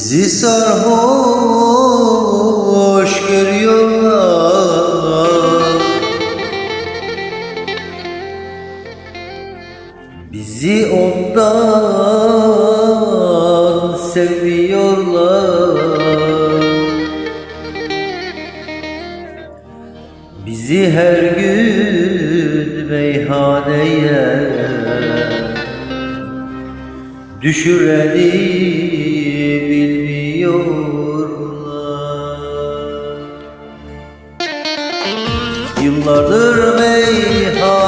Bizi sarhoş görüyorlar. Bizi ondan seviyorlar Bizi her gün meyhaneye Düşüreni bilmiyorlar Yıllardır meyhanelerde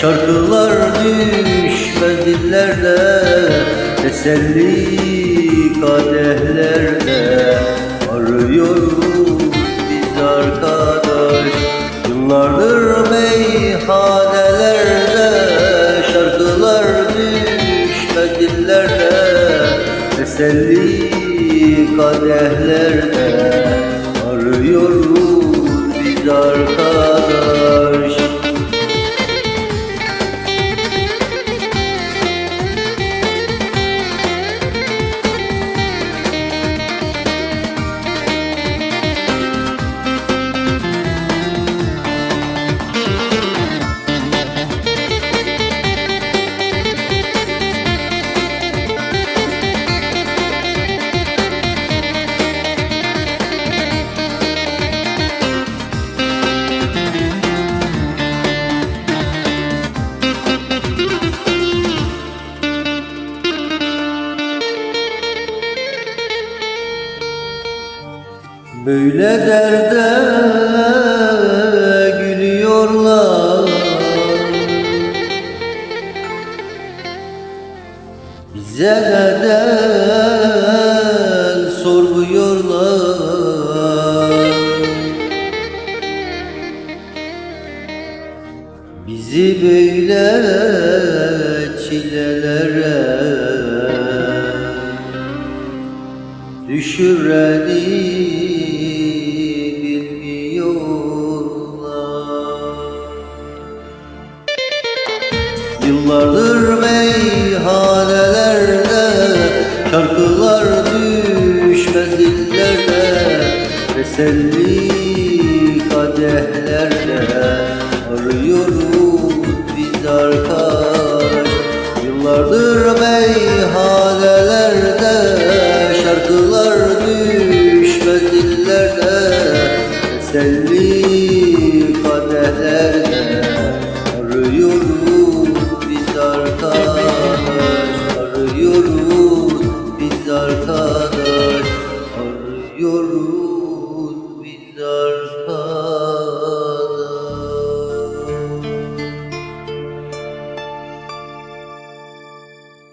Şarkılar düşmez dillerde Teselli kadehlerde Teselli kadehlerde Arıyoruz biz arkadaş Böyle derde gülüyorlar. Bize neden sormuyorlar? Bizi böyle çilelere Düşüreni Teselli kadehlerle arıyoruz biz arkadaş. Yıllardır meyhanelerde şarkılar düşmez dillerde Teselli kadehler